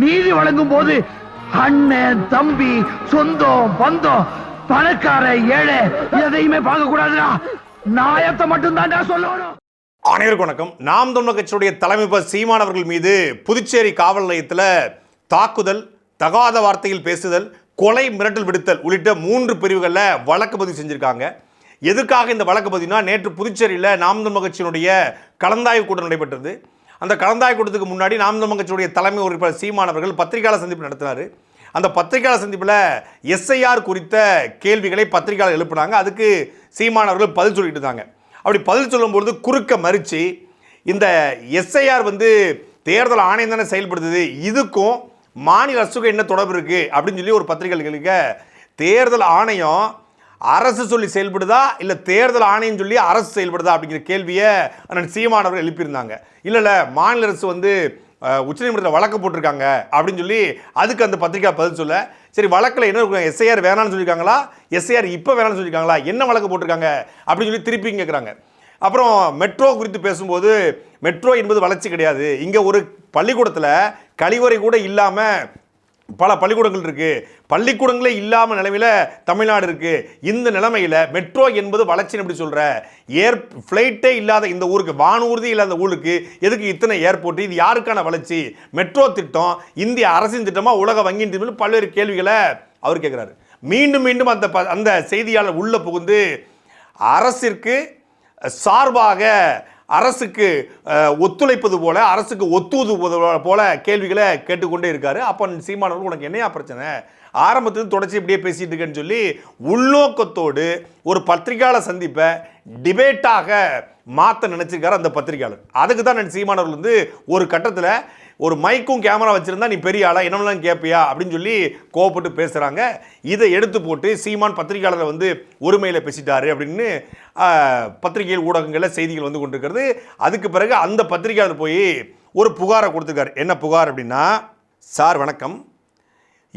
நீதி வழங்கும் போது அண்ணன் தம்பி சொந்தம் பந்தம் பணக்கார ஏழை எதையுமே பார்க்க கூடாதுடா நாயத்தை மட்டும் தான்டா சொல்லணும். அனைவருக்கும் வணக்கம். நாம் தமிழ் கட்சியுடைய தலைமை சீமான் அவர்கள் மீது புதுச்சேரி காவல் நிலையத்தில் தாக்குதல் தகாத வார்த்தையில் பேசுதல் கொலை மிரட்டல் விடுத்தல் உள்ளிட்ட மூன்று பிரிவுகளில் வழக்கு பதிவு செஞ்சிருக்காங்க. எதுக்காக இந்த வழக்கு பதிவுனா நேற்று புதுச்சேரியில் நாம் தமிழ் கட்சியினுடைய கலந்தாய்வு கூட்டம் நடைபெற்றது. அந்த கலந்தாய் கூட்டத்துக்கு முன்னாடி நாம் தமிழர் கட்சியுடைய தலைமை உறுப்பினர் சீமான் அவர்கள் பத்திரிகையாளர் சந்திப்பு நடத்தினார். அந்த பத்திரிகையாளர் சந்திப்பில் எஸ்ஐஆர் குறித்த கேள்விகளை பத்திரிகையாளர் எழுப்புனாங்க. அதுக்கு சீமான் அவர்கள் பதில் சொல்லிட்டு இருந்தாங்க. அப்படி பதில் சொல்லும்பொழுது குறுக்க மறித்து இந்த எஸ்ஐஆர் வந்து தேர்தல் ஆணையம் தானே செயல்படுத்துது. இதுக்கும் மாநில அரசுக்கும் என்ன தொடர்பு இருக்குது அப்படின்னு சொல்லி ஒரு பத்திரிகைகளுக்கு தேர்தல் ஆணையம் அரசு சொல்லி செயல்படுதா? இல்லை தேர்தல் ஆணையம் சொல்லி அரசு செயல்படுதா? அப்படிங்கிற கேள்வியை அண்ணன் சீமான் அவர்கள் எழுப்பியிருந்தாங்க. இல்லை இல்லை மாநில அரசு வந்து உச்சநீதிமன்றத்தில் வழக்கு போட்டிருக்காங்க அப்படின்னு சொல்லி அதுக்கு அந்த பத்திரிக்கை பதில் சொல்ல. சரி வழக்கில் என்ன இருக்கும் எஸ்ஐஆர் வேணாம்னு சொல்லியிருக்காங்களா? எஸ்ஐஆர் இப்போ வேணாம்னு சொல்லியிருக்காங்களா? என்ன வழக்கு போட்டிருக்காங்க? அப்படின்னு சொல்லி திருப்பி கேட்குறாங்க அப்புறம் மெட்ரோ குறித்து பேசும்போது மெட்ரோ என்பது வளர்ச்சி கிடையாது. இங்கே ஒரு பள்ளிக்கூடத்தில் கழிவறை கூட இல்லாமல் பல பள்ளிக்கூடங்கள் இருக்குது பள்ளிக்கூடங்களே இல்லாமல் நிலமையில் தமிழ்நாடு இருக்குது இந்த நிலைமையில் மெட்ரோ என்பது வளர்ச்சின்னு எப்படி சொல்கிற ஏர் ஃப்ளைட்டே இல்லாத இந்த ஊருக்கு வானூர்தி இல்லாத ஊருக்கு எதுக்கு இத்தனை ஏர்போர்ட் இது யாருக்கான வளர்ச்சி? மெட்ரோ திட்டம் இந்திய அரசின் திட்டமாக உலக வங்கியின் திட்டம் பல்வேறு கேள்விகளை அவர் கேட்குறாரு மீண்டும் மீண்டும் அந்த ப- அந்த செய்தியாளர் உள்ளே புகுந்து அரசிற்கு சார்பாக அரசுக்கு ஒத்துழைப்பது போல அரசுக்கு ஒத்துவது போல கேள்விகளை கேட்டுக்கொண்டே இருக்காரு. அப்போ சீமானவர்கள் உனக்கு என்னையா பிரச்சனை? ஆரம்பத்தில் தொடர்ச்சி இப்படியே பேசிட்டு இருக்கேன்னு சொல்லி உள்நோக்கத்தோடு ஒரு பத்திரிகையாளர் சந்திப்பை டிபேட்டாக மாற்ற நினைச்சிருக்காரு அந்த பத்திரிகையாளர். அதுக்கு தான் நான் சீமானவர்கள் வந்து ஒரு கட்டத்தில் ஒரு மைக்கும் கேமரா வச்சுருந்தா நீ பெரிய ஆளா என்னமெல்லாம் கேட்பியா அப்படின்னு சொல்லி கோவப்பட்டு பேசுகிறாங்க இதை எடுத்து போட்டு சீமான் பத்திரிகையாளரை வந்து ஒருமையில் பேசிட்டாரு அப்படின்னு பத்திரிகையில் ஊடகங்களில் செய்திகள் வந்து கொண்டிருக்கிறது. அதுக்கு பிறகு அந்த பத்திரிகையாளர் போய் ஒரு புகாரை கொடுத்துருக்காரு. என்ன புகார் அப்படின்னா சார் வணக்கம்.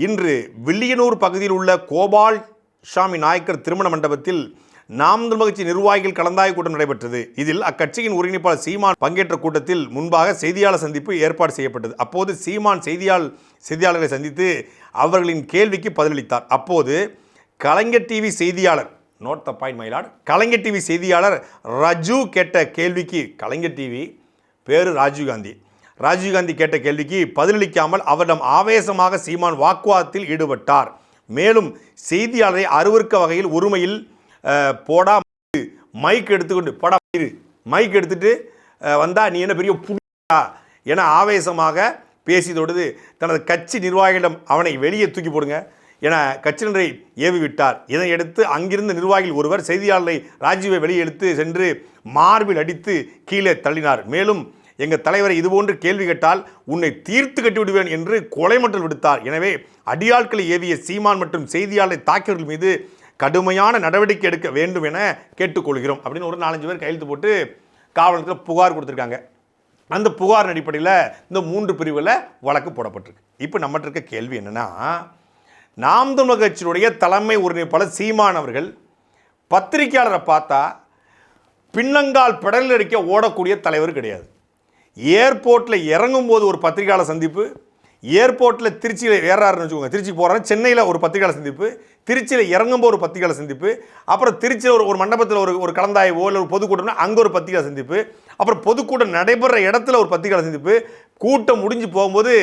இன்று வில்லியனூர் பகுதியில் உள்ள கோபால் ஷாமி நாயக்கர் திருமண மண்டபத்தில் நாம் தமிழ் கட்சி நிர்வாகிகள் கலந்தாய கூட்டம் நடைபெற்றது. இதில் அக்கட்சியின் ஒருங்கிணைப்பாளர் சீமான் பங்கேற்ற கூட்டத்தில் முன்பாக செய்தியாளர் சந்திப்பு ஏற்பாடு செய்யப்பட்டது. அப்போது சீமான் செய்தியாளர் செய்தியாளர்களை சந்தித்து அவர்களின் கேள்விக்கு பதிலளித்தார். அப்போது கலைஞர் டிவி செய்தியாளர் நோட் த பாயிண்ட் மயிலாட் கலைஞர் டிவி செய்தியாளர் ரஜு கேட்ட கேள்விக்கு கலைஞர் டிவி பேரு ராஜீவ்காந்தி ராஜீவ்காந்தி கேட்ட கேள்விக்கு பதிலளிக்காமல் அவரிடம் ஆவேசமாக சீமான் வாக்குவாதத்தில் ஈடுபட்டார். மேலும் செய்தியாளரை அருவருக்க வகையில் உரிமையில் போடா மைக் எடுத்துக்கொண்டு படா மைக் எடுத்துட்டு வந்தால் வந்தா நீ என்ன பெரிய புடியா என ஆவேசமாக பேசியதோடு தனது கட்சி நிர்வாகிகளிடம் அவனை வெளியே தூக்கி போடுங்க என கட்சியினரை ஏவி விட்டார் இதனையடுத்து அங்கிருந்த நிர்வாகிகள் ஒருவர் செய்தியாளரை ராஜீவை வெளியெடுத்து சென்று மார்பில் அடித்து கீழே தள்ளினார். மேலும் எங்கள் தலைவரை இதுபோன்று கேள்வி கேட்டால் உன்னை தீர்த்து கட்டிவிடுவேன் என்று கொலை மட்டல் விடுத்தார். எனவே அடியாட்களை ஏவிய சீமான் மற்றும் செய்தியாளரை தாக்கியவர்கள் மீது கடுமையான நடவடிக்கை எடுக்க வேண்டும் என கேட்டுக்கொள்கிறோம் அப்படின்னு ஒரு நாலஞ்சு பேர் கையெழுத்து போட்டு காவலத்தில் புகார் கொடுத்துருக்காங்க. அந்த புகார் அடிப்படையில் இந்த மூன்று பிரிவில் வழக்கு போடப்பட்டிருக்கு. இப்போ நம்மகிட்ட இருக்க கேள்வி என்னன்னா நாம் தமிழர் கட்சியினுடைய தலைமை ஒருங்கிணைப்பாளர் சீமான் அவர்கள் பத்திரிக்கையாளரை பார்த்தா பின்னங்கால் பெடலில் அடிக்க ஓடக்கூடிய தலைவர் கிடையாது. ஏர்போர்ட்டில் இறங்கும்போது ஒரு பத்திரிகையாளர் சந்திப்பு ஏர்போர்ட்டில் திருச்சியில் ஏறாருன்னு வச்சுக்கோங்க திருச்சி போகிறாரு சென்னையில் ஒரு பத்திரிகையாளர் சந்திப்பு திருச்சியில் இறங்கும்போது ஒரு பத்திரிகையாளர் சந்திப்பு அப்புறம் திருச்சியில் ஒரு ஒரு மண்டபத்தில் ஒரு ஒரு கலந்தாய்வோ இல்லை ஒரு பொதுக்கூட்டம்னா அங்கே ஒரு பத்திரிகையாளர் சந்திப்பு அப்புறம் பொதுக்கூட்டம் நடைபெற இடத்துல ஒரு பத்திரிகையாளர் சந்திப்பு கூட்டம் முடிஞ்சு போகும்போது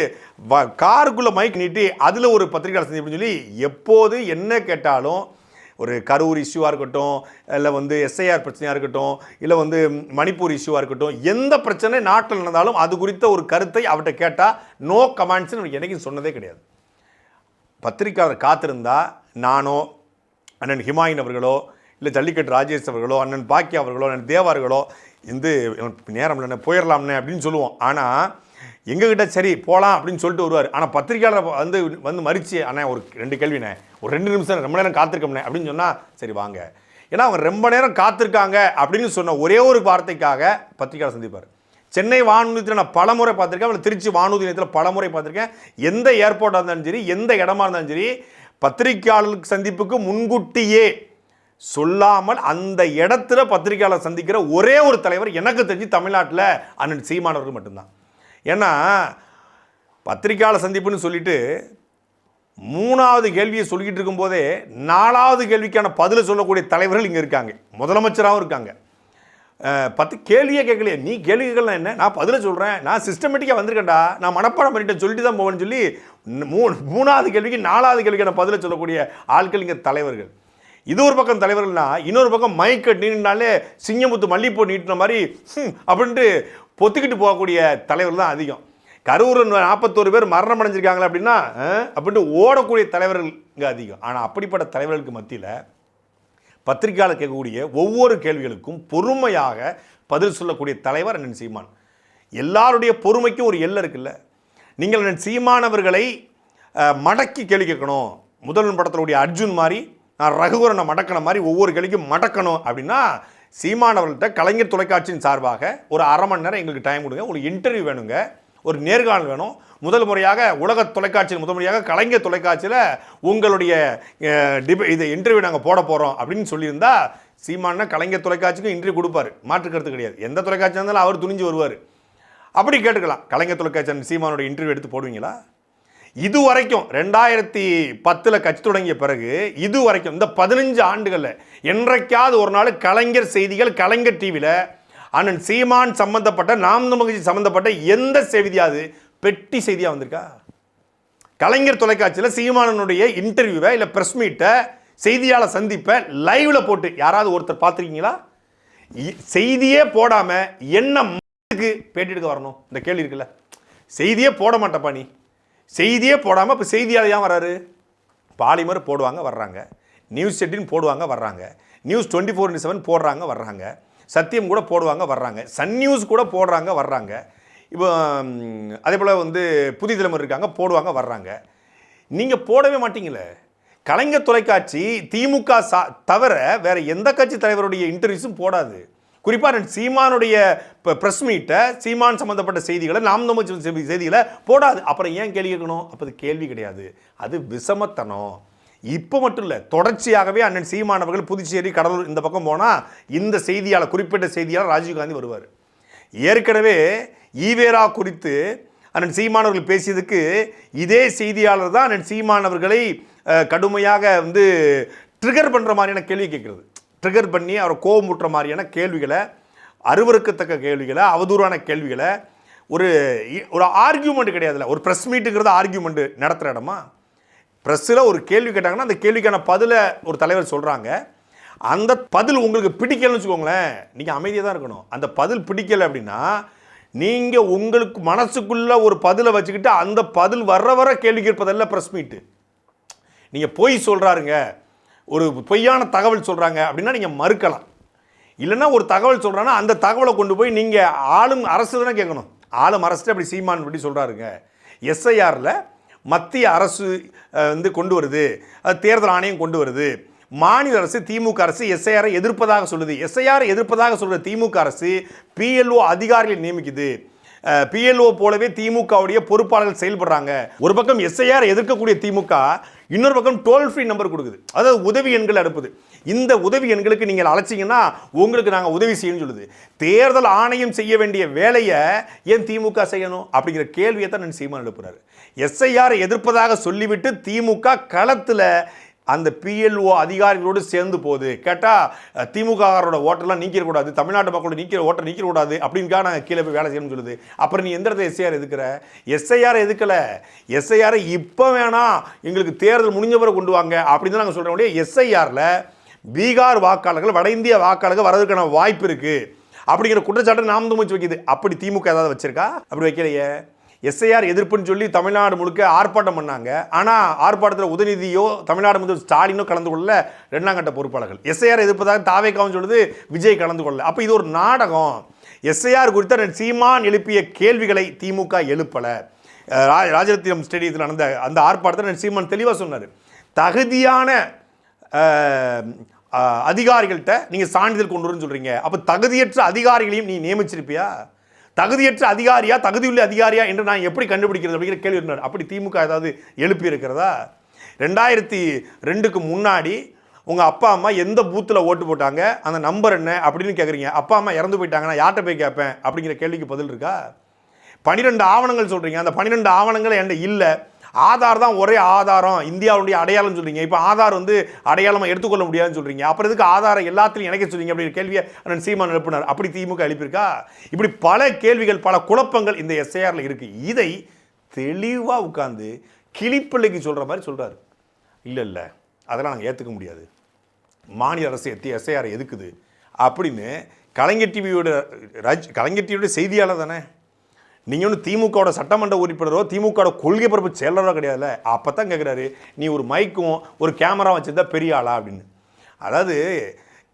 வ காருக்குள்ளே மைக் நீட்டி அதில் ஒரு பத்திரிகையாளர் சந்திப்புன்னு சொல்லி எப்போது என்ன கேட்டாலும் ஒரு கரூர் இஷ்யூவாக இருக்கட்டும் இல்லை வந்து எஸ்ஐஆர் பிரச்சனையாக இருக்கட்டும் இல்லை வந்து மணிப்பூர் இஷ்யூவாக இருக்கட்டும் எந்த பிரச்சனை நாட்டில் நடந்தாலும் அது குறித்த ஒரு கருத்தை அவர்கிட்ட கேட்டால் நோ கமெண்ட்ஸ்னு என்றைக்கும் சொன்னதே கிடையாது. பத்திரிக்கையாளர் காத்திருந்தால் நானோ அண்ணன் ஹிமாயின் அவர்களோ இல்லை ஜல்லிக்கட்டு ராஜேஷ் அவர்களோ அண்ணன் பாக்கியா அவர்களோ அண்ணன் தேவார்களோ இந்த நேரம் இல்லைண்ணே போயிடலாம்ண்ணே அப்படின்னு சொல்லுவோம். ஆனால் எங்ககிட்ட சரி போகலாம் அப்படின்னு சொல்லிட்டு வருவார். ஆனால் பத்திரிக்கையாளர் வந்து வந்து மறிச்சு அண்ணே ஒரு ரெண்டு கேள்விண்ணே ஒரு ரெண்டு நிமிஷம் ரொம்ப நேரம் காத்திருக்கோம்ண்ணே அப்படின்னு சொன்னால் சரி வாங்க. ஏன்னா அவங்க ரொம்ப நேரம் காத்திருக்காங்க அப்படின்னு சொன்ன ஒரே ஒரு வார்த்தைக்காக பத்திரிகையாளர் சந்திப்பார். சென்னை வானூதியத்தில் நான் பல முறை பார்த்துருக்கேன் அப்புறம் திருச்சி வானூர்தி நிலையத்தில் பல முறை பார்த்துருக்கேன். எந்த ஏர்போர்ட்டாக இருந்தாலும் சரி எந்த இடமா இருந்தாலும் சரி பத்திரிக்கையாளர் சந்திப்புக்கு முன்கூட்டியே சொல்லாமல் அந்த இடத்துல பத்திரிகையாளர் சந்திக்கிற ஒரே ஒரு தலைவர் எனக்கு தெரிஞ்சு தமிழ்நாட்டில் அண்ணன் சீமானவர்கள் மட்டும்தான். ஏன்னா பத்திரிக்கையாளர் சந்திப்புன்னு சொல்லிட்டு மூணாவது கேள்வியை சொல்லிக்கிட்டு இருக்கும்போதே நாலாவது கேள்விக்கான பதில் சொல்லக்கூடிய தலைவர்கள் இங்கே இருக்காங்க. முதலமைச்சராகவும் இருக்காங்க. பத்து கேள்வியே கேட்கலையே. நீ கேள்வி கேட்கலாம் என்ன? நான் பதில சொல்கிறேன் நான் சிஸ்டமேட்டிக்காக வந்திருக்கேன்டா. நான் மனப்பாடம் பண்ணிட்டேன். சொல்லிட்டு தான் போவேன்னு சொல்லி மூணு மூணாவது கேள்விக்கு நாலாவது கேள்விக்கான பதில சொல்லக்கூடிய ஆட்கள் இங்கே தலைவர்கள். இது ஒரு பக்கம் தலைவர்கள்னா இன்னொரு பக்கம் மைக்க நீட்டினாலே சிங்கமுத்து மல்லிப்பூ நீட்டின மாதிரி அப்படின்ட்டு பொத்துக்கிட்டு போகக்கூடிய தலைவர்கள் தான் அதிகம். கரூரில் நாற்பத்தோரு பேர் மரணம் அடைஞ்சிருக்காங்களா அப்படின்னா அப்படின்ட்டு ஓடக்கூடிய தலைவர்கள் இங்கே அதிகம். ஆனால் அப்படிப்பட்ட தலைவர்களுக்கு மத்தியில் பத்திரிகையாளர் கேட்கக்கூடிய ஒவ்வொரு கேள்விகளுக்கும் பொறுமையாக பதில் சொல்லக்கூடிய தலைவர் அண்ணன் சீமான். எல்லாருடைய பொறுமைக்கும் ஒரு எல்லை இருக்குல்ல. நீங்கள் அண்ணன் சீமானவர்களை மடக்கி கேள்வி கேட்கணும். முதல்வன் படத்தினுடைய அர்ஜுன் மாதிரி நான் ரகுவரனை மடக்கின மாதிரி ஒவ்வொரு கேள்விக்கும் மடக்கணும் அப்படின்னா சீமானவர்கள்ட்ட கலைஞர் தொலைக்காட்சியின் சார்பாக ஒரு அரை மணி நேரம் எங்களுக்கு டைம் கொடுங்க. ஒரு இன்டர்வியூ வேணுங்க. ஒரு நேர்காணல் வேணும். முதல் முறையாக உலக தொலைக்காட்சியில் முதல் முறையாக கலைஞர் தொலைக்காட்சியில் உங்களுடைய டிபே இது இன்டர்வியூ நாங்கள் போட போகிறோம் அப்படின்னு சொல்லியிருந்தா சீமானா கலைஞர் தொலைக்காட்சிக்கும் இன்டர்வியூ கொடுப்பாரு. மாற்று கருத்து கிடையாது. எந்த தொலைக்காட்சியாக இருந்தாலும் அவர் துணிஞ்சு வருவார். அப்படி கேட்டுக்கலாம். கலைஞர் தொலைக்காட்சி சீமானோட இன்டர்வியூ எடுத்து போடுவீங்களா? இது வரைக்கும் ரெண்டாயிரத்தி பத்தில் கட்சி தொடங்கிய பிறகு இது வரைக்கும் இந்த பதினஞ்சு ஆண்டுகளில் என்றைக்காவது ஒரு நாள் கலைஞர் செய்திகள் கலைஞர் டிவியில் அண்ணன் சீமான் சம்பந்தப்பட்ட நாம் மகிழ்ச்சி சம்பந்தப்பட்ட எந்த செய்தியாவது பெட்டி செய்தியாக வந்திருக்கா? கலைஞர் தொலைக்காட்சியில் சீமானனுடைய இன்டர்வியூவை இல்லை ப்ரெஸ் மீட்டை செய்தியாளர் சந்திப்பை லைவ்ல போட்டு யாராவது ஒருத்தர் பார்த்துருக்கீங்களா? இ- செய்தியே போடாமல் என்ன க்கு பேட்டி எடுக்க வரணும்? இந்த கேள்வி இருக்குல்ல. செய்தியே போட மாட்டப்பா நீ. செய்தியே போடாமல் இப்போ செய்தியாளர் ஏன் வராரு பாலிமர் போடுவாங்க வர்றாங்க. நியூஸ் செட்டின் போடுவாங்க வர்றாங்க. நியூஸ் டுவெண்ட்டி ஃபோர் செவன் போடுறாங்க வர்றாங்க. சத்தியம் கூட போடுவாங்க வர்றாங்க. சன் நியூஸ் கூட போடுறாங்க வர்றாங்க. இப்போ அதே போல் வந்து புதிய தலைமுறை இருக்காங்க போடுவாங்க வர்றாங்க. நீங்கள் போடவே மாட்டீங்களே. கலைஞர் தொலைக்காட்சி திமுக சா தவிர வேறு எந்த கட்சி தலைவருடைய இன்டர்வியூஸும் போடாது. குறிப்பாக சீமானுடைய ப்ரெஸ் மீட்டை சீமான் சம்மந்தப்பட்ட செய்திகளை நாம் தமிழ் செய்திகளை போடாது. அப்புறம் ஏன் கேள்வி கேட்கணும்? அப்போ அது கேள்வி கிடையாது. அது விஷமத்தனம். இப்போ மட்டும் இல்லை தொடர்ச்சியாகவே அண்ணன் சீமானவர்கள் புதுச்சேரி கடலூர் இந்த பக்கம் போனால் இந்த செய்தியாளர் குறிப்பிட்ட செய்தியாளர் ராஜீவ்காந்தி வருவார். ஏற்கனவே ஈவேரா குறித்து அண்ணன் சீமானவர்கள் பேசியதுக்கு இதே செய்தியாளர் தான் அண்ணன் சீமானவர்களை கடுமையாக வந்து ட்ரிகர் பண்ணுற மாதிரியான கேள்வி கேட்குறது. ட்ரிகர் பண்ணி அவரை கோபமுட்டுற மாதிரியான கேள்விகளை அருவருக்கத்தக்க கேள்விகளை அவதூறான கேள்விகளை ஒரு ஒரு ஆர்கியூமெண்ட் கிடையாதுல்ல ஒரு ப்ரெஸ் மீட்டுங்கிறது ஆர்கியூமெண்ட் நடத்துகிற இடமா? ப்ரெஸ்ஸில் ஒரு கேள்வி கேட்டாங்கன்னா அந்த கேள்விக்கான பதிலை ஒரு தலைவர் சொல்கிறாங்க அந்த பதில் உங்களுக்கு பிடிக்கலன்னு வச்சுக்கோங்களேன் நீங்கள் அமைதியாக தான் இருக்கணும். அந்த பதில் பிடிக்கலை அப்படின்னா நீங்கள் உங்களுக்கு மனசுக்குள்ளே ஒரு பதிலை வச்சுக்கிட்டு அந்த பதில் வர்ற வர கேள்வி கேட்பதெல்லாம் ப்ரெஸ் மீட்டு நீங்கள் பொய் சொல்கிறாருங்க ஒரு பொய்யான தகவல் சொல்கிறாங்க அப்படின்னா நீங்கள் மறுக்கலாம். இல்லைன்னா ஒரு தகவல் சொல்கிறாங்கன்னா அந்த தகவலை கொண்டு போய் நீங்கள் ஆளும் அரசு தானே கேட்கணும். ஆளும் அரசு அப்படி சீமான் இப்படி சொல்கிறாருங்க எஸ்ஐஆரில் மத்திய அரசு வந்து கொண்டு வருது. அது தேர்தல் ஆணையம் கொண்டு வருது. மாநில அரசு திமுக அரசு எஸ்ஐஆரை எதிர்ப்பதாக சொல்லுது. எஸ்ஐஆரை எதிர்ப்பதாக சொல்கிற திமுக அரசு பிஎல்ஓ அதிகாரிகளை நியமிக்குது. பிஎல்ஓ போலவே திமுகவுடைய பொறுப்பாளர்கள் செயல்படுறாங்க. ஒரு பக்கம் எஸ்ஐஆர் எதிர்க்கக்கூடிய திமுக இன்னொரு பக்கம் டோல் ஃப்ரீ நம்பர் கொடுக்குது. அதாவது உதவி எண்கள் அனுப்புது. இந்த உதவி எண்களுக்கு நீங்கள் அழைச்சிங்கன்னா உங்களுக்கு நாங்கள் உதவி செய்யணும்னு சொல்லுது. தேர்தல் ஆணையம் செய்ய வேண்டிய வேலையை ஏன் திமுக செய்யணும்? அப்படிங்கிற கேள்வியை தான் நான் சீமான் எழுப்புறாரு. எஸ்ஐஆரை எதிர்ப்பதாக சொல்லிவிட்டு திமுக களத்தில் அந்த பிஎல்ஓ அதிகாரிகளோடு சேர்ந்து போகுது. கேட்டால் திமுககாரோட ஓட்டெல்லாம் நீக்கிடக்கூடாது தமிழ்நாட்டு மக்களோட நீக்கிற ஓட்டை நீக்கிடக்கூடாது அப்படின்னுக்காக நாங்கள் கீழே போய் வேலை செய்யணும்னு சொல்லுது. அப்புறம் நீ எந்த இடத்துல எஸ்ஐஆர் எதுக்குற? எஸ்ஐஆர் எதுக்கலை? எஸ்ஐஆரை இப்போ வேணாம் எங்களுக்கு தேர்தல் முடிஞ்ச பிறகு கொண்டு வாங்க அப்படின்னு தான் நாங்கள் சொல்கிறோம் எஸ்ஐஆரில் பீகார் வாக்காளர்கள் வட இந்திய வாக்காளர்கள் வரதுக்கான வாய்ப்பு இருக்குது அப்படிங்கிற குற்றச்சாட்டை நாம் துமிச்சு வைக்குது. அப்படி திமுக ஏதாவது வச்சிருக்கா? அப்படி வைக்கலையே. எஸ்ஐஆர் எதிர்ப்புன்னு சொல்லி தமிழ்நாடு முழுக்க ஆர்ப்பாட்டம் பண்ணாங்க. ஆனால் ஆர்ப்பாட்டத்தில் உதயநிதியோ தமிழ்நாடு முதல் ஸ்டாலினோ கலந்து கொள்ள ரெண்டாம் கட்ட பொறுப்பாளர்கள். எஸ்ஐஆர் எதிர்ப்பதாக தாவேக்காவும் சொல்லுது விஜய் கலந்து கொள்ள அப்போ இது ஒரு நாடகம். எஸ்ஐஆர் குறித்த சீமான் எழுப்பிய கேள்விகளை திமுக எழுப்பலை. ரா ராஜரத்தினம் ஸ்டேடியத்தில் நடந்த அந்த ஆர்ப்பாட்டத்தில் சீமான் தெளிவாக சொன்னார். தகுதியான அதிகாரிகள்கிட்ட நீங்கள் சான்றிதழ் கொண்டு வரும்னு சொல்கிறீங்க அப்போ தகுதியற்ற அதிகாரிகளையும் நீ நியமிச்சிருப்பியா? தகுதியற்ற அதிகாரியா தகுதியுள்ள அதிகாரியா என்று நான் எப்படி கண்டுபிடிக்கிறது அப்படிங்கிற கேள்வி இருந்தார் அப்படி திமுக ஏதாவது எழுப்பி இருக்கிறதா? ரெண்டாயிரத்தி ரெண்டுக்கு முன்னாடி உங்கள் அப்பா அம்மா எந்த பூத்தில் ஓட்டு போட்டாங்க? அந்த நம்பர் என்ன? அப்படின்னு கேட்குறீங்க அப்பா அம்மா இறந்து போயிட்டாங்கன்னா யார்கிட்ட போய் கேட்பேன்? அப்படிங்கிற கேள்விக்கு பதில் இருக்கா? பன்னிரெண்டு ஆவணங்கள் சொல்கிறீங்க அந்த பன்னிரெண்டு ஆவணங்கள் என்கிட்ட இல்லை. ஆதார் தான் ஒரே ஆதாரம். இந்தியாவுடைய அடையாளம் சொல்கிறீங்க இப்போ ஆதார் வந்து அடையாளமாக எடுத்துக்கொள்ள முடியாதுன்னு சொல்கிறீங்க அப்புறம் இதுக்கு ஆதாரம் எல்லாத்திலையும் இணைக்க சொல்கிறீங்க அப்படிங்கிற கேள்வியை அண்ணன் சீமான் எழுப்பினார். அப்படி திமுக எழுப்பியிருக்கா? இப்படி பல கேள்விகள் பல குழப்பங்கள் இந்த எஸ்ஐஆரில் இருக்குது இதை தெளிவாக உட்காந்து கிளிப்பிள்ளைக்கு சொல்கிற மாதிரி சொல்றாரு. இல்லை இல்லை. அதெல்லாம் நாங்கள் ஏற்றுக்க முடியாது. மாநில அரசு எத்தி எஸ்ஐஆர் எதுக்குது? அப்படின்னு கலைஞர் டிவியோட ராஜ் கலைஞர் டிவியோட செய்தியாளர் தானே? நீங்கள் ஒன்று திமுகவோட சட்டமன்ற உறுப்பினரோ திமுகவோட கொள்கை பரப்பு செயலரோ கிடையாதுல்ல. அப்போ தான் கேட்குறாரு நீ ஒரு மைக்கும் ஒரு கேமரா வச்சுருந்தா பெரிய ஆளா? அப்படின்னு. அதாவது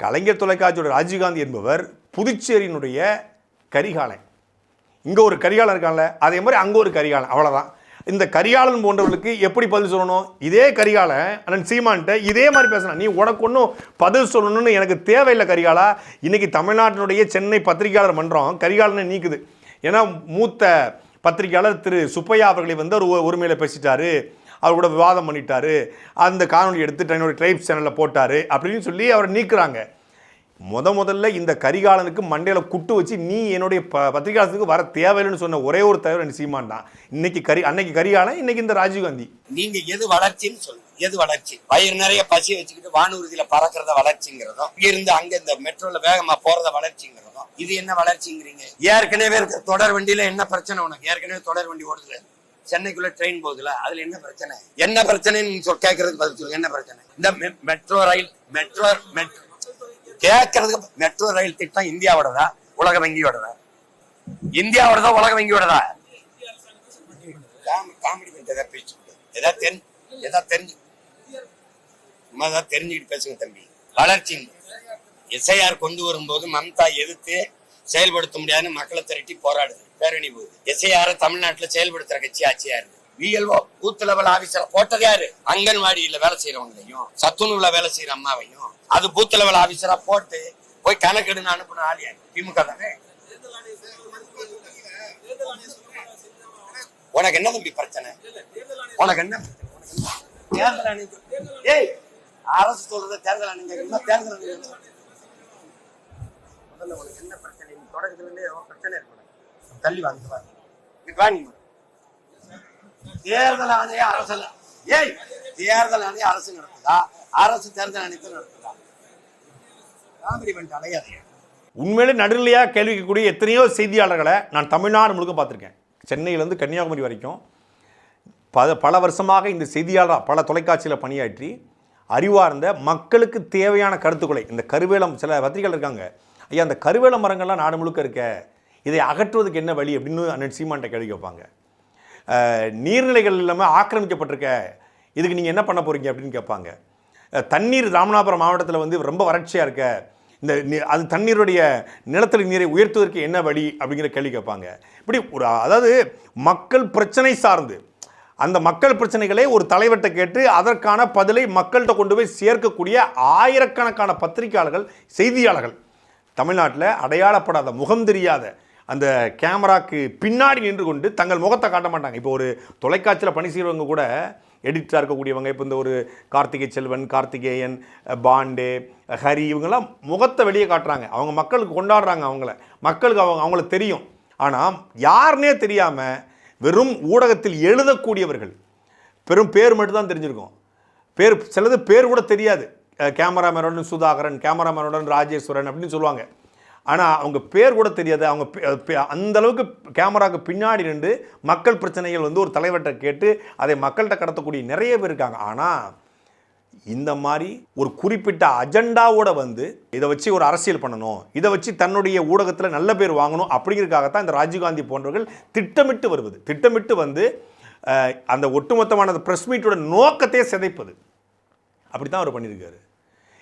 கலைஞர் தொலைக்காட்சியோட ராஜீவ்காந்தி என்பவர் புதுச்சேரியினுடைய கரிகாலன். இங்கே ஒரு கரிகாலன் இருக்கான்ல அதே மாதிரி அங்கே ஒரு கரிகாலன் அவ்வளோதான் இந்த கரிகாலன் போன்றவர்களுக்கு எப்படி பதில் சொல்லணும்? இதே கரிகாலன் அண்ணன் சீமான்ட்ட இதே மாதிரி பேசணும் நீ உனக்கு ஒன்றும் பதில் சொல்லணும்னு எனக்கு தேவையில்லை கரிகாலா. இன்றைக்கி தமிழ்நாட்டினுடைய சென்னை பத்திரிகையாளர் மன்றம் கரிகாலனை நீக்குது. ஏன்னா மூத்த பத்திரிகையாளர் திரு சுப்பையா அவர்களை வந்து ஒரு உரிமையில் பேசிட்டாரு. அவர் கூட விவாதம் பண்ணிட்டாரு. அந்த காணொலி எடுத்து தன்னோட ட்ரைப் சேனலில் போட்டார் அப்படின்னு சொல்லி அவரை நீக்குறாங்க. முத முதல்ல இந்த கரிகாலனுக்கு மண்டையில் குட்டு வச்சு நீ என்னுடைய ப பத்திரிகாலத்துக்கு வர தேவையில்லைன்னு சொன்ன ஒரே ஒரு தவிர எனக்கு சீமான் தான். இன்னைக்கு கரி அன்னைக்கு கரிகாலன் இன்னைக்கு இந்த ராஜீவ்காந்தி நீங்க எது வளர்ச்சின்னு சொல்லுங்க. எது வளர்ச்சி? வயிறு நிறைய பசி வச்சுக்கிட்டு வானூர்தியில பறக்கிறத வளர்ச்சிங்கிறதும் இங்க இருந்து அங்க இந்த மெட்ரோல வேகமா போறத வளர்ச்சிங்கிறதும் இது என்ன வளர்ச்சிங்கிறீங்க? ஏற்கனவே இருக்க தொடர் வண்டியில என்ன பிரச்சனை உனக்கு? ஏற்கனவே தொடர் வண்டி ஓடுதுல. சென்னைக்குள்ள ட்ரெயின் போகுதுல அதுல என்ன பிரச்சனை? என்ன பிரச்சனைன்னு சொல் கேட்கறதுக்கு பதில் சொல்லுங்க என்ன பிரச்சனை? இந்த மெ- மெட்ரோ ரயில் மெட்ரோ மெட்ரோ கேட்கறதுக்கு மெட்ரோ ரயில் திட்டம் இந்தியாவோடதா? உலக வங்கியோடதா இந்தியாவோடதா உலக வங்கியோடதா காமெ- காமெடி பண்ணிட்டு ஏதாவது பேச்சு ஏதாவது தெரிஞ்சு ஏதாவது தெரிஞ்சு சும்மா ஏதாவது தெரிஞ்சுக்கிட்டு பேசுங்க தம்பி. வளர்ச்சி. எஸ்ஐஆர் கொண்டு வரும்போது மம்தா எதிர்த்து செயல்படுத்த முடியாதுன்னு மக்களை திரட்டி போராடுது. பேரணி போகுது. எஸ்ஐஆர் தமிழ்நாட்டுல செயல்படுத்துற கட்சி ஆட்சியா இருக்கு. விஎல்ஓ பூத் லெவல் ஆபீசரை போட்டது யாரு? அங்கன்வாடியில வேலை செய்யறவங்களையும் சத்துணவுல வேலை செய்யற அம்மாவையும். அது பூத் லெவல் ஆபீசரா போட்டு போய் கணக்கெடுன்னு அனுப்பின ஆள் யாரு? திமுக தானே? உனக்கு என்ன தம்பி பிரச்சனை? உனக்கு என்ன தேர்தல் ஆணையம் ஏய் அரசு சொல்றத தேர்தல் ஆணையம் கேட்கணுமா தேர்தல் ஆணையம் முதல்ல உனக்கு என்ன பிரச்சனை? நீ தொடக்கத்துல இருந்தே பிரச்சனை இருக்கு தள்ளி வாங்க வா நீ. தேர்தல் ஆணையம் அரசு ஏய் தேர்தல் ஆணையம் அரசு நடத்துதா? அரசு தேர்தல் ஆணையத்தை நடத்துதா? காமெடி பண்ணிட்டு உண்மையிலே நடுநிலையா கேள்வி கூடிய எத்தனையோ செய்தியாளர்களை நான் தமிழ்நாடு முழுக்க பார்த்துருக்கேன். சென்னையிலேருந்து கன்னியாகுமரி வரைக்கும் பல பல வருஷமாக இந்த செய்தியாளராக பல தொலைக்காட்சியில் பணியாற்றி அறிவார்ந்த மக்களுக்கு தேவையான கருத்துக்களை இந்த கருவேலம் சில பத்திரிகைகள் இருக்காங்க. ஐயா அந்த கருவேல மரங்கள்லாம் நாடு முழுக்க இருக்க. இதை அகற்றுவதுக்கு என்ன வழி அப்படின்னு அண்ணன் சீமான்ட்ட கேள்வி கேட்பாங்க. நீர்நிலைகள் இல்லாமல் ஆக்கிரமிக்கப்பட்டிருக்க. இதுக்கு நீங்கள் என்ன பண்ண போறீங்க அப்படின்னு கேட்பாங்க. தண்ணீர் ராமநாதபுரம் மாவட்டத்தில் வந்து ரொம்ப வறட்சியாக இருக்க. இந்த அது தண்ணீருடைய நிலத்தடி நீரை உயர்த்துவதற்கு என்ன வழி அப்படிங்கிற கேள்வி கேட்பாங்க. இப்படி ஒரு அதாவது மக்கள் பிரச்சனை சார்ந்து அந்த மக்கள் பிரச்சனைகளை ஒரு தலைவர்கிட்ட கேட்டு அதற்கான பதிலை மக்கள்கிட்ட கொண்டு போய் சேர்க்கக்கூடிய ஆயிரக்கணக்கான பத்திரிகையாளர்கள் செய்தியாளர்கள். தமிழ்நாட்டில் அடையாளப்படாத முகம் தெரியாத அந்த கேமராக்கு பின்னாடி நின்று கொண்டு தங்கள் முகத்தை காட்ட மாட்டாங்க. இப்போ ஒரு தொலைக்காட்சியில் பணி செய்கிறவங்க கூட எடிட்டராக இருக்கக்கூடியவங்க இப்போ இந்த ஒரு கார்த்திகை செல்வன் கார்த்திகேயன் பாண்டே ஹரி இவங்கெல்லாம் முகத்தை வெளியே காட்டுறாங்க. அவங்க மக்களுக்கு கொண்டாடுறாங்க அவங்கள. மக்களுக்கு அவங்க அவங்கள தெரியும். ஆனால் யாருனே தெரியாமல் வெறும் ஊடகத்தில் எழுதக்கூடியவர்கள். பெரும் பேர் மட்டும்தான் தெரிஞ்சிருக்கும். பேர் சிலது பேர் கூட தெரியாது. கேமராமேனுடன் சுதாகரன் கேமராமேனுடன் ராஜேஸ்வரன் அப்படின்னு சொல்லுவாங்க. ஆனால் அவங்க பேர் கூட தெரியாது. அவங்க பே- கேமராவுக்கு பின்னாடி நின்று மக்கள் பிரச்சனைகள் வந்து ஒரு தலைவர்கிட்ட கேட்டு அதை மக்கள்கிட்ட கடத்தக்கூடிய நிறைய பேர் இருக்காங்க. ஆனால் இந்த மாதிரி ஒரு குறிப்பிட்ட அஜெண்டாவோட வந்து இதை வச்சு ஒரு அரசியல் பண்ணணும் இதை வச்சு தன்னுடைய ஊடகத்தில் நல்ல பேர் வாங்கணும் அப்படிங்கிறதுக்காகத்தான் இந்த ராஜீவ்காந்தி போன்றவர்கள் திட்டமிட்டு வருவது. திட்டமிட்டு வந்து அந்த ஒட்டுமொத்தமான ப்ரெஸ் மீட்டோட நோக்கத்தையே சிதைப்பது. அப்படி தான் அவர் பண்ணியிருக்காரு.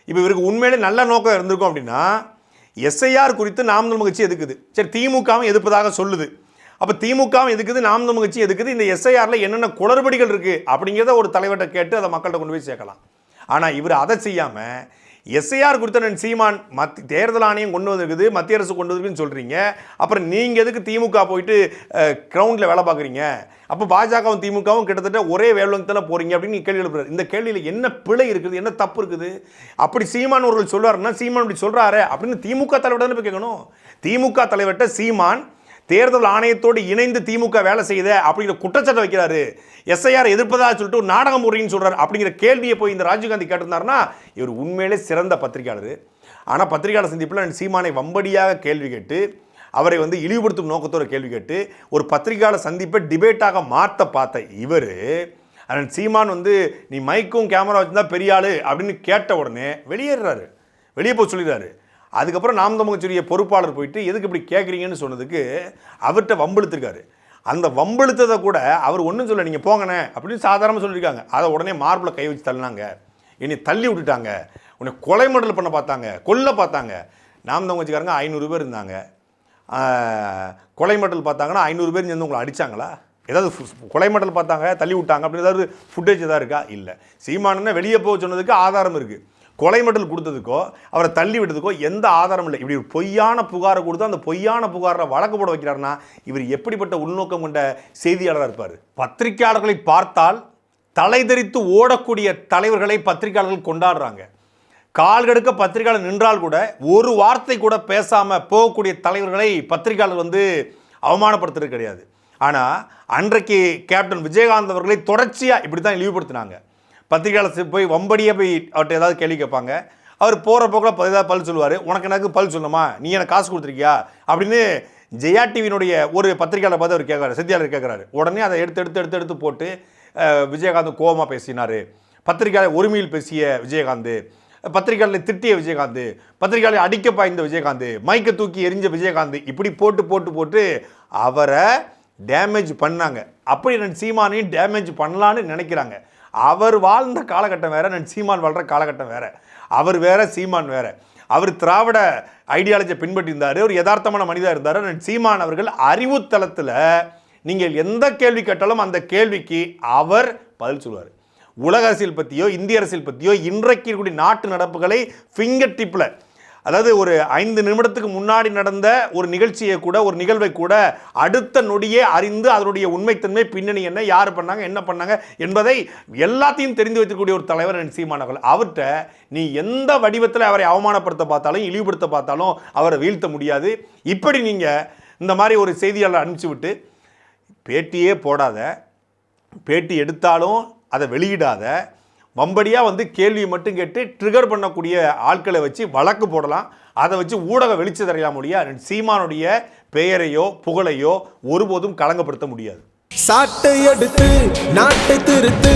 இப்போ இவருக்கு உண்மையிலே நல்ல நோக்கம் இருந்திருக்கும் அப்படின்னா எஸ்ஐஆர் குறித்து நாம் கட்சி எதுக்குது? சரி திமுகவும் எதிர்ப்பதாக சொல்லுது. அப்போ திமுகவும் எதுக்குது நாம் தமிழ் கட்சி எதுக்குது? இந்த எஸ்ஐஆரில் என்னென்ன குளறுபடிகள் இருக்குது அப்படிங்கிறத ஒரு தலைவர்கிட்ட கேட்டு அதை மக்கள்கிட்ட கொண்டு போய் சேர்க்கலாம். ஆனால் இவர் அதை செய்யாமல் எஸ்ஐஆர் குறித்த நான் சீமான் மத் தேர்தல் ஆணையம் கொண்டு வந்திருக்குது மத்திய அரசு கொண்டு வந்திருக்குன்னு சொல்கிறீங்க அப்புறம் நீங்கள் எதுக்கு திமுக போயிட்டு கிரவுண்டில் வேலை பார்க்குறீங்க? அப்போ பாஜகவும் திமுகவும் கிட்டத்தட்ட ஒரே வேலைத்தில் போகிறீங்க அப்படின்னு கேள்வி எழுப்புறாரு இந்த கேள்வியில் என்ன பிழை இருக்குது? என்ன தப்பு இருக்குது? அப்படி சீமான் அவர்கள் சொல்றாருன்னா சீமான் இப்படி சொல்கிறாரு அப்படின்னு திமுக தலைவர்கிட்ட போய் கேட்கணும். திமுக தலைவர்கிட்ட சீமான் தேர்தல் ஆணையத்தோடு இணைந்து திமுக வேலை செய்த அப்படிங்கிற குற்றச்சாட்டை வைக்கிறாரு. எஸ்ஐஆர் எதிர்ப்பதா சொல்லிட்டு ஒரு நாடகம் முறைன்னு சொல்கிறார் அப்படிங்கிற கேள்வியை போய் இந்த ராஜீவ்காந்தி கேட்டிருந்தாருன்னா இவர் உண்மையிலே சிறந்த பத்திரிகையாளர். ஆனால் பத்திரிகையாளர் சந்திப்பில் சீமானை வம்படியாக கேள்வி கேட்டு அவரை வந்து இழிவுபடுத்தும் நோக்கத்தோட கேள்வி கேட்டு ஒரு பத்திரிகையாளர் சந்திப்பை டிபேட்டாக மாற்ற பார்த்த இவர் அண்ட் சீமான் வந்து நீ மைக்கும் கேமரா வச்சுருந்தா பெரிய ஆள் அப்படின்னு கேட்ட உடனே வெளியேறாரு வெளியே போய் சொல்லிடுறாரு. அதுக்கப்புறம் நாம் பொறுப்பாளர் போயிட்டு எதுக்கு இப்படி கேட்குறீங்கன்னு சொன்னதுக்கு அவர்கிட்ட வம்பெழுத்திருக்காரு. அந்த வம்பெழுத்ததை கூட அவர் ஒன்றும் சொல்ல நீங்கள் போங்கண்ணே அப்படின்னு சாதாரணமாக சொல்லியிருக்காங்க. அதை உடனே மார்பில் கை வச்சு தள்ளினாங்க. என்னை தள்ளி விட்டுட்டாங்க. உன்னை கொலை மடல் பண்ண பார்த்தாங்க கொல்ல பார்த்தாங்க. நாம் தமிழ்ச்சிக்காரங்க ஐநூறு பேர் இருந்தாங்க. கொலை மடல் பார்த்தாங்கன்னா ஐநூறு பேர் சேர்ந்து உங்களை அடிச்சாங்களா? ஏதாவது கொலை மடல் பார்த்தாங்க தள்ளி விட்டாங்க அப்படின்னு ஏதாவது ஃபுட்டேஜ் எதாவது இருக்கா? இல்லை. சீமானன்னா வெளியே போக சொன்னதுக்கு ஆதாரம் இருக்குது கொலை மடல் கொடுத்ததுக்கோ அவரை தள்ளி விட்டதுக்கோ எந்த ஆதாரம் இல்லை. இப்படி ஒரு பொய்யான புகாரை கொடுத்து அந்த பொய்யான புகாரில் வழக்கு போட வைக்கிறாருன்னா இவர் எப்படிப்பட்ட உள்நோக்கம் கொண்ட செய்தியாளராக இருப்பார்? பத்திரிகையாளர்களை பார்த்தால் தலைதெறித்து ஓடக்கூடிய தலைவர்களை பத்திரிகையாளர்கள் கொண்டாடுறாங்க. கால் கெடுக்க பத்திரிகையாளர் நின்றால் கூட ஒரு வார்த்தை கூட பேசாமல் போகக்கூடிய தலைவர்களை பத்திரிகையாளர் வந்து அவமானப்படுத்துறது கிடையாது. ஆனால் அன்றைக்கு கேப்டன் விஜயகாந்த் அவர்களை தொடர்ச்சியாக இப்படி தான் இழிவுபடுத்தினாங்க. பத்திரிகையாளர் போய் வம்படியே போய் அவர்கிட்ட ஏதாவது கேள்வி கேட்பாங்க. அவர் போகிற போக்கில் ஏதாவது பல் சொல்லுவார். உனக்கு எனக்கு பல் சொல்லணுமா? நீ எனக்கு காசு கொடுத்துருக்கியா? அப்படின்னு ஜெயா டிவியினுடைய ஒரு பத்திரிகையாளர் பார்த்து அவர் கேட்குறாரு. செய்தியாளர் கேட்குறாரு. உடனே அதை எடுத்து எடுத்து எடுத்து எடுத்து போட்டு விஜயகாந்த் கோபமாக பேசினார். பத்திரிகையாளர் ஒருமையில் பேசிய விஜயகாந்த் பத்திரிகையாளர் திட்டிய விஜயகாந்த் பத்திரிகையாளர் அடிக்க பாய்ந்த விஜயகாந்த் மைக்கை தூக்கி எரிஞ்ச விஜயகாந்த் இப்படி போட்டு போட்டு போட்டு அவரை டேமேஜ் பண்ணாங்க. அப்படி சீமானையும் டேமேஜ் பண்ணலான்னு நினைக்கிறாங்க. அவர் வாழ்ந்த காலகட்டம் வேறு நான் சீமான் வாழ்ற காலகட்டம் வேறு. அவர் வேற சீமான் வேறு. அவர் திராவிட ஐடியாலஜியை பின்பற்றியிருந்தார் ஒரு யதார்த்தமான மனிதர் இருந்தார். நான் சீமான் அவர்கள் அறிவுத்தளத்தில் நீங்கள் எந்த கேள்வி கேட்டாலும் அந்த கேள்விக்கு அவர் பதில் சொல்லுவார். உலக அரசியல் பற்றியோ இந்திய அரசியல் பற்றியோ இன்றைக்கு இருக்கக்கூடிய நாட்டு நடப்புகளை ஃபிங்கர் டிப்பில் அதாவது ஒரு ஐந்து நிமிடத்துக்கு முன்னாடி நடந்த ஒரு நிகழ்ச்சியை கூட ஒரு நிகழ்வை கூட அடுத்த நொடியே அறிந்து அதனுடைய உண்மைத்தன்மை பின்னணி என்ன யார் பண்ணாங்க என்ன பண்ணாங்க என்பதை எல்லாத்தையும் தெரிந்து வைத்துக்கூடிய ஒரு தலைவர் என் சீமானவர்கள். அவர்கிட்ட நீ எந்த வடிவத்தில் அவரை அவமானப்படுத்த பார்த்தாலும் இழிவுபடுத்த பார்த்தாலும் அவரை வீழ்த்த முடியாது. இப்படி நீங்கள் இந்த மாதிரி ஒரு செய்தியாளர் அனுப்பிச்சு விட்டு பேட்டியே போடாத பேட்டி எடுத்தாலும் அதை வெளியிடாத வம்படியாக வந்து கேள்வியை மட்டும் கேட்டு ட்ரிகர் பண்ணக்கூடிய ஆட்களை வச்சு வழக்கு போடலாம். அதை வச்சு ஊடக வெளிச்சு தரையலாம் முடியாது சீமானுடைய பெயரையோ புகழையோ ஒருபோதும் களங்கப்படுத்த முடியாது. சாட்டை எடுத்து நாட்டை திருத்து